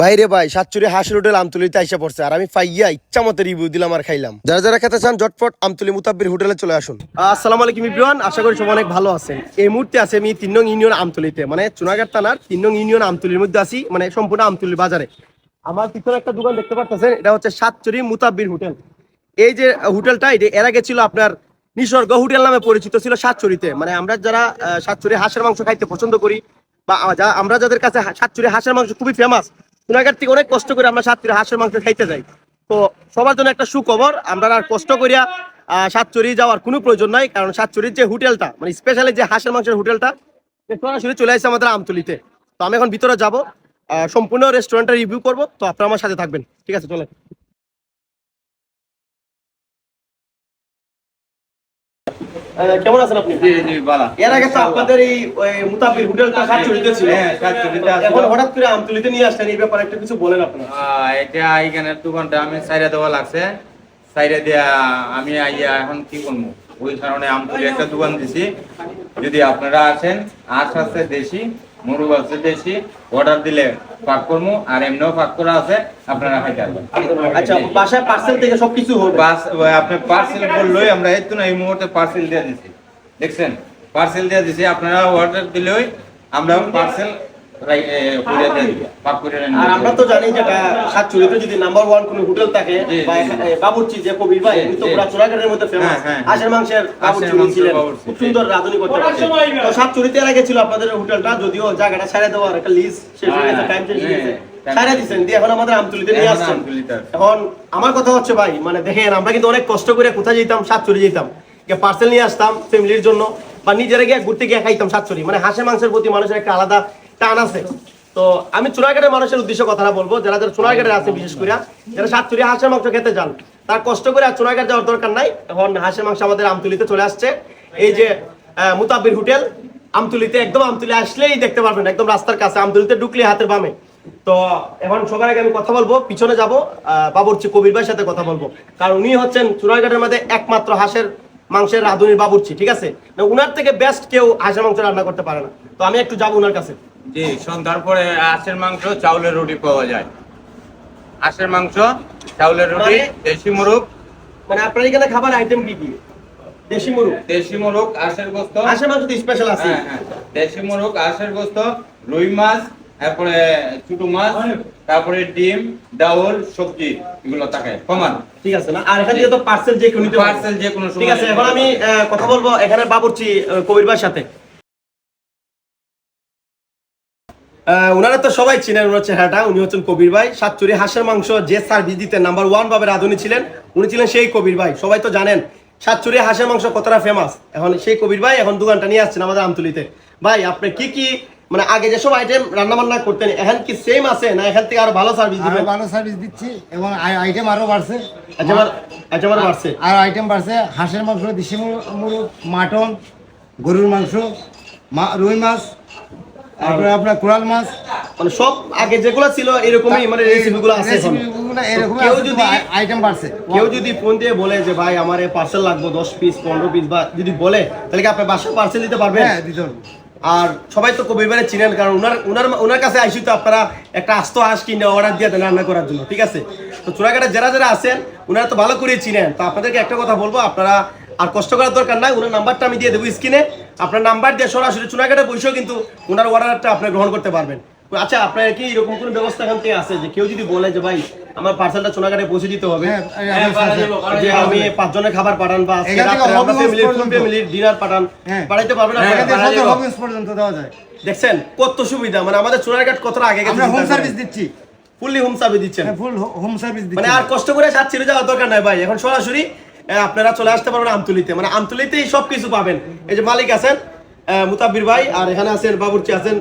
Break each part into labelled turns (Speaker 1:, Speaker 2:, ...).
Speaker 1: বাইরে ভাই, সাতচুরি হাঁস হোটেল আমতুলিতে আইসা পড়ছে, আর আমি পাইয়া ইচ্ছা মতো রিভিউ দিলাম আর খাইলাম। যারা যারা খেতে চান জটপট আমতুলি মুতাব্বির হোটেলে চলে আসুন। আসসালামু আলাইকুম ইব্রান আশা করি সবাই অনেক ভালো আছেন। এই মুহূর্তে আছে আমি তিন নং ইউনিয়ন আমতুলিতে মানে চুনাঘাট থানার তিন নং ইউনিয়ন আমতুলির মধ্যে আছি মানে সম্পূর্ণ আমতুলি বাজারে। আমার পিছনে একটা দোকান দেখতে পাচ্ছেন এটা হচ্ছে সাতচুরি মুতাব্বির হোটেল। এই যে হোটেলটা, এটা এর আগে ছিল আপনার নিসর্গ হোটেল নামে পরিচিত ছিল সাতচুরিতে। মানে আমরা যারা সাতচুরি হাঁসের মাংস খাইতে পছন্দ করি, বা আমরা যাদের কাছে সাতচুরি হাঁসের মাংস খুবই ফেমাস সোনাঘাট থেকে অনেক কষ্ট করে আমরা সাতটির হাঁসের মাংস খাইতে যাই। তো সবার জন্য একটা সুখবর, আমরা আর কষ্ট করিয়া সাতচুরি যাওয়ার কোনো প্রয়োজন নাই, কারণ সাতচুরির যে হোটেলটা মানে স্পেশালি যে হাঁসের মাংসের হোটেলটা সরাসরি চলে আসছে আমাদের আমতলিতে। তো আমি এখন ভিতরে যাব সম্পূর্ণ রেস্টুরেন্টটা রিভিউ করব, তো আপনারা আমার সাথে থাকবেন। ঠিক আছে, চলেন। কেমন আছেন আপনি?
Speaker 2: জি জি বালা
Speaker 1: এর আগে তো আপনাদের এই মুতাফির হোটেলটা ছিল।
Speaker 2: হ্যাঁ, আছে
Speaker 1: এখন হঠাৎ করে আমতলিতে নিয়ে আসলেন এই ব্যাপারে একটু কিছু বলেন আপনারা।
Speaker 2: এটা এটা দু দোকানটা আমি সাইরা দেওয়া লাগছে। সাইরা দিয়া আমি আইয়া এখন কি করব? ওই কারণে আমতুলি একটা দোকান দিছি। যদি আপনারা আসেন আশ আছে দেশি। আছে দেশি অর্ডার দিলে পাক করব আর এমনিও পাক করা আছে আপনারা খাইতে পারবেন।
Speaker 1: আচ্ছা বাসায় পার্সেল থেকে সবকিছু হবে
Speaker 2: বাস আপনি পার্সেল বললেই আমরা এই তো না এই মুহূর্তে পার্সেল দিয়ে দিছি। দেখছেন? পার্সেল দিয়ে দিছি আপনারা অর্ডার দিলেই আমরা পার্সেল করে দিয়ে দিব পাক করে নিয়ে
Speaker 1: আর আমরা তো জানি যেটা সাতচুরিতে যদি নাম্বার ওয়ান কোনো হোটেল থাকে
Speaker 2: জি,
Speaker 1: বা
Speaker 2: জি,
Speaker 1: এখা- এ, বাবুর্চি যে কবির ভাই উনি তো পুরা চোরাঘাটের মধ্যে ফেমাস। মাংসের বাবুর্চি
Speaker 2: হাঁসের
Speaker 1: উনি
Speaker 2: মাংসের
Speaker 1: ছিলেন। খুব সুন্দর রাঁধুনি করতে পারছেন তো সাতচুরিতে আগে ছিল আপনাদের হোটেলটা যদিও জায়গাটা ছেড়ে দেওয়ার একটা লিস্ট শেষ হয়ে গেছে টাইম শেষ হয়ে গেছে। দিচ্ছেন দিয়ে এখন আমাদের আমতুলিতে নিয়ে আসছেন। এখন আমার কথা হচ্ছে ভাই মানে দেখেন আমরা কিন্তু অনেক কষ্ট করে কোথায় যেতাম সাতচুরি যেতাম। পার্সেল নিয়ে আসতাম ফ্যামিলির জন্য বা নিজেরা গিয়ে ঘুরতে গিয়ে খাইতাম সাতচুরি মানে হাঁসের মাংসের প্রতি মানুষের একটা আলাদা টান আছে। তো আমি চুনাঘাটের মানুষের উদ্দেশ্যে কথাটা বলব। যারা যারা চুনাঘাটে আছে বিশেষ করে যারা সাতচুরি হাঁসের মাংস খেতে যান তার কষ্ট করে আর চুনাঘাট যাওয়ার দরকার নাই। এখন হাঁসের মাংস আমাদের আমতুলিতে চলে আসছে। এই যে মুতাব্বির হোটেল আমতুলিতে একদম আমতুলি আসলেই দেখতে পারবেন একদম রাস্তার কাছে আমতুলিতে ঢুকলে হাতের বামে। তো এখন সবার আগে আমি কথা বলব পিছনে যাব বাবুর্চি কবির ভাইয়ের সাথে কথা বলব। কারণ উনি হচ্ছেন চুনারঘাটের মধ্যে একমাত্র হাঁসের মাংসের রাঁধুনির বাবুর্চি ঠিক আছে? না, উনার থেকে বেস্ট কেউ হাঁসের মাংস রান্না করতে পারে না। তো আমি একটু যাব উনার কাছে।
Speaker 2: জি সন্ধ্যার পরে হাঁসের মাংস চাউলের রুটি পাওয়া যায়। হাঁসের মাংস চাউলের রুটি
Speaker 1: মানে?
Speaker 2: দেশি মুরগ।
Speaker 1: মানে আপনার এখানে খাবার আইটেম কি কি? দেশি মুরু
Speaker 2: দেশি মুরগ হাঁসের গোস্ত।
Speaker 1: হাঁসের মাংস স্পেশাল আছে।
Speaker 2: হ্যাঁ, হ্যাঁ। দেশি মুরগ হাঁসের গোস্ত রুই মাছ তারপরে ছোট মাছ তারপরে ডিম ডাউল সবজি এগুলো থাকে কমান
Speaker 1: ঠিক আছে না? আর এখান থেকে তো পার্সেল যে নিতে
Speaker 2: Parcel যে কোনো
Speaker 1: ঠিক আছে এখন আমি কথা বলব এখানে বাবুর্চি কবির ভাইয়ের সাথে। উনারা তো সবাই চিনেন ওনার চেহারাটা উনি হচ্ছেন কবির ভাই। সাতচুরি হাঁসের মাংস যে সার্ভিস দিতেন নাম্বার ওয়ান ভাবে রাঁধুনি ছিলেন উনি ছিলেন সেই কবির ভাই। সবাই তো জানেন সাতচুরি হাঁসের মাংস কতটা ফেমাস এখন সেই কবির ভাই এখন দোকানটা নিয়ে আসছেন আমাদের আমতুলিতে। ভাই আপনি কি কি মানে আগে যেসব আইটেম রান্না বান্না করতেন এখন কি সেম আছে? না এখান থেকে আরও ভালো সার্ভিস
Speaker 3: আরও
Speaker 1: দিবেন
Speaker 3: ভালো সার্ভিস দিচ্ছি এবং আইটেম আরও বাড়ছে।
Speaker 1: আচ্ছা আচ্ছা আমার বাড়ছে?
Speaker 3: আর আইটেম বাড়ছে হাঁসের মাংস দেশি মুর- মুরগ মাটন গরুর মাংস রুই মাছ তারপরে আপনার কোরাল মাছ?
Speaker 1: মানে সব আগে যেগুলো ছিল এরকমই মানে রেসিপিগুলো আছে এখন। কেউ যদি
Speaker 3: আইটেম বাড়ছে।
Speaker 1: কেউ যদি ফোন দিয়ে বলে যে ভাই আমার পার্সেল লাগবে দশ পিস পনেরো পিস বা যদি বলে তাহলে কি বাসায় পার্সেল দিতে পারবেন?
Speaker 3: হ্যাঁ দিতে
Speaker 1: আর সবাই তো ভাইয়ের চিনেন কারণ উনার উনার উনার কাছে আইসি তো আপনারা একটা আস্ত হাঁস কিনে অর্ডার দিয়ে দেন রান্না করার জন্য ঠিক আছে? তো চোরাঘাটে যারা যারা আছেন ওনারা তো ভালো করে চিনেন। তো আপনাদেরকে একটা কথা বলব আপনারা আর কষ্ট করার দরকার নাই উনার নাম্বারটা আমি দিয়ে দেবো স্ক্রিনে। আপনার নাম্বার দিয়ে সরাসরি চুনাঘাটে বসেও কিন্তু উনার অর্ডারটা আপনি গ্রহণ করতে পারবেন। আচ্ছা আপনার কি এরকম কোনো ব্যবস্থা এখান থেকে আছে যে কেউ যদি বলে যে ভাই আমার পার্সেলটা চুনাঘাটে পৌঁছে দিতে হবে
Speaker 3: হ্যাঁ, এই আপনার
Speaker 1: যে আমি পাঁচজনের খাবার পাঠান বা ফ্যামিলির ডিনার পাঠান
Speaker 3: হ্যাঁ।
Speaker 1: পাঠাইতে পারবেন
Speaker 3: পর্যন্ত দেওয়া যায়।
Speaker 1: দেখছেন কত সুবিধা মানে আমাদের চুনারঘাট কতটা আগে
Speaker 3: আমরা হোম সার্ভিস দিচ্ছি।
Speaker 1: ফুললি হোম সার্ভিস দিচ্ছেন।
Speaker 3: ফুল হোম সার্ভিস
Speaker 1: মানে আর কষ্ট করে সাত ছেড়ে যাওয়ার দরকার নাই ভাই এখন সরাসরি আপনারা চলে আসতে পারবেন আমতুলিতে। মানে আমতুলিতেই সব কিছু পাবেন। এই যে মালিক আছেন মুতাব্বির ভাই, আর এখানে আছেন বাবুরচি আছেন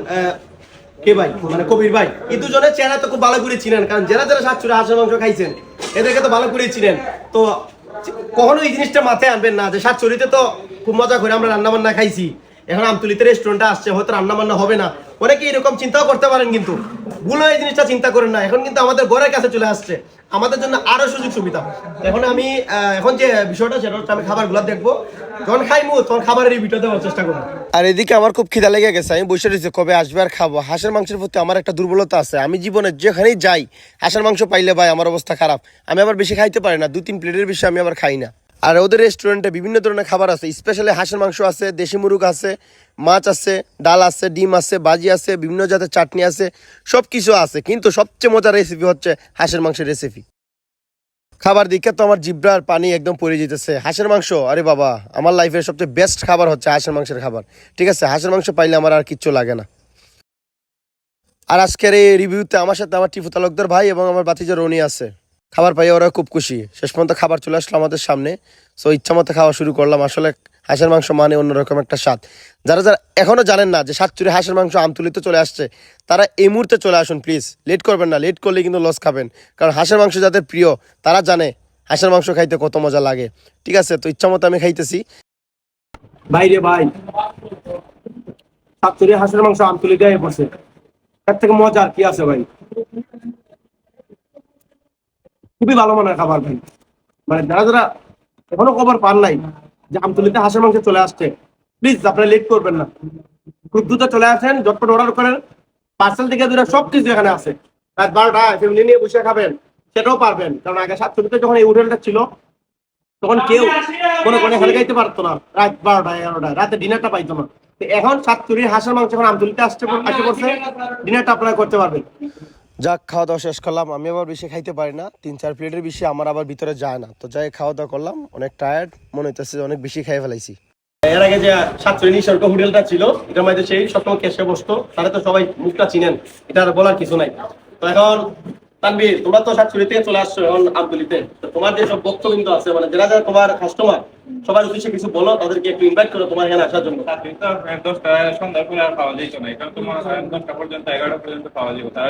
Speaker 1: কে ভাই? মানে কবির ভাই। এই দুজনের চেহারা তো খুব ভালো করে চিনেন, কারণ যারা যারা সাত চুরে হাঁসের মাংস খাইছেন, এদেরকে তো ভালো করে চিনেন। তো কখনো এই জিনিসটা মাথায় আনবেন না যে শাকচুরিতে তো খুব মজা করে আমরা রান্না বান্না খাইছি। এখন আমতুলিতে রেস্টুরেন্টটা আসছে, হয়তো রান্না বান্না হবে না। অনেকে এরকম চিন্তাও করতে পারেন কিন্তু, ভুল এই জিনিসটা চিন্তা করেন না। এখন কিন্তু আমাদের ঘরের কাছে চলে আসছে। আমাদের জন্য আরও সুযোগ সুবিধা। এখন আমি এখন যে বিষয়টা সেটা হচ্ছে আমি খাবারগুলো দেখব। যখন খাইমু, তখন খাবারের রিভিউটা দেওয়ার চেষ্টা করব। আর এদিকে আমার খুব খিদা লেগে গেছে। আমি বসে রয়েছি, কবে আসবে আর খাব? হাঁসের মাংসের প্রতি আমার একটা দুর্বলতা আছে। আমি জীবনে যেখানেই যাই, হাঁসের মাংস পাইলে ভাই আমার অবস্থা খারাপ। আমি আবার বেশি খাইতে পারি না। দু তিন প্লেটের বেশি আমি আবার খাই না। আর ওদের রেস্টুরেন্টে বিভিন্ন ধরনের খাবার আছে। স্পেশালি হাঁসের মাংস আছে, দেশি মুরগ আছে, মাছ আছে, ডাল আছে, ডিম আছে, বাজি আছে, বিভিন্ন জাতের চাটনি আছে সব কিছু আছে। কিন্তু সবচেয়ে মজার রেসিপি হচ্ছে হাঁসের মাংসের রেসিপি খাবার দিকে তো আমার জিব্রার পানি একদম পড়ে যেতেছে। হাঁসের মাংস, আরে বাবা, আমার লাইফের সবচেয়ে বেস্ট খাবার হচ্ছে হাঁসের মাংসের খাবার। ঠিক আছে, হাঁসের মাংস পাইলে আমার আর কিচ্ছু লাগে না। আর আজকের এই রিভিউতে আমার সাথে আমার টিফু তালুকদার ভাই এবং আমার বাতিজা রনি আছে। খাবার পাই ওরা খুব খুশি। শেষ পর্যন্ত খাবার চলে আসলো আমাদের সামনে। সো ইচ্ছা মতো খাওয়া শুরু করলাম। আসলে হাঁসের মাংস মানে অন্যরকম একটা স্বাদ। যারা যারা এখনও জানেন না যে সাতচুরি হাঁসের মাংস আমতুলিতে চলে আসছে, তারা এই মুহূর্তে চলে আসুন প্লিজ লেট করবেন না। লেট করলে কিন্তু লস খাবেন। কারণ হাঁসের মাংস যাদের প্রিয়, তারা জানে হাঁসের মাংস খাইতে কত মজা লাগে। ঠিক আছে? তো ইচ্ছা মতো আমি খাইতেছি। বাইরে ভাই সাতচুরি হাঁসের মাংস আমতুলি দেয় বসে এর থেকে মজা আর কি আছে ভাই? খুবই ভালো মানের খাবার ভাই। মানে যারা যারা এখনও খবর পান নাই যে আমতুলিতে হাঁসের মাংস চলে আসছে প্লিজ আপনারা লেট করবেন না। খুব দ্রুত চলে আসেন ঝটপট অর্ডার করেন। পার্সেল থেকে দূরে সব কিছু এখানে আছে। রাত বারোটা ফ্যামিলি নিয়ে বসে খাবেন সেটাও পারবেন। কারণ আগে সাতচল্লিশে যখন এই হোটেলটা ছিল তখন কেউ কোনো কোনো এখানে খাইতে পারতো না। রাত বারোটা এগারোটা রাতে ডিনারটা পাইতো না। এখন সাতচুরির হাঁসের মাংস এখন আমতুলিতে আসছে আসে পড়ছে ডিনারটা আপনারা করতে পারবেন। যাক খাওয়া দাওয়া শেষ করলাম। আমি আবার বেশি খাইতে পারি না। তিন চার প্লেটের বেশি আমার আবার ভিতরে যায় না। তো যাই খাওয়া দাওয়া করলাম। অনেক টায়ার্ড মনে হইতেছে অনেক বেশি খাই ফেলাইছি। এর আগে যে সাতচল্লিশ স্বর্গ হোটেলটা ছিল, এটার মধ্যে সেই সবসময় কেসে বসতো। তারা তো সবাই মুখটা চিনেন। এটা আর বলার কিছু নাই। তো এখন তানবীর তোমরা তো থেকে চলে আসছো এখন আবদুলিতে তোমার যে সব বক্তবিন্দু আছে মানে যারা যারা তোমার কাস্টমার সবার উদ্দেশ্যে কিছু বলো তাদেরকে একটু ইনভাইট করো তোমার এখানে আসার জন্য।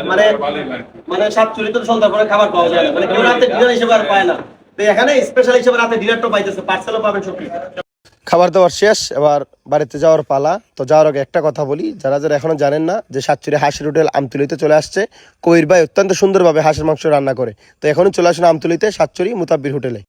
Speaker 4: মনে
Speaker 1: মানে-
Speaker 4: ভালোই লাগে
Speaker 1: মানে সাতচল্লিশ তো সন্ধ্যা পরে খাবার পাওয়া যায় না মানে কেউ রাতে ডিনার হিসেবে আর পায় না। তো এখানে স্পেশাল হিসেবে রাতে ডিনারটা পাইতেছে পার্সেলও পাবেন সব খাবার দাবার শেষ, এবার বাড়িতে যাওয়ার পালা। তো যাওয়ার আগে একটা কথা বলি, যারা যারা এখনও জানেন না যে সাতচুরি হাঁসের হোটেল আমতুলিতে চলে আসছে, কবির ভাই অত্যন্ত সুন্দরভাবে হাঁসের মাংস রান্না করে। তো এখনই চলে আসুন আমতুলিতে সাতচুরি মুতাব্বির হোটেলে।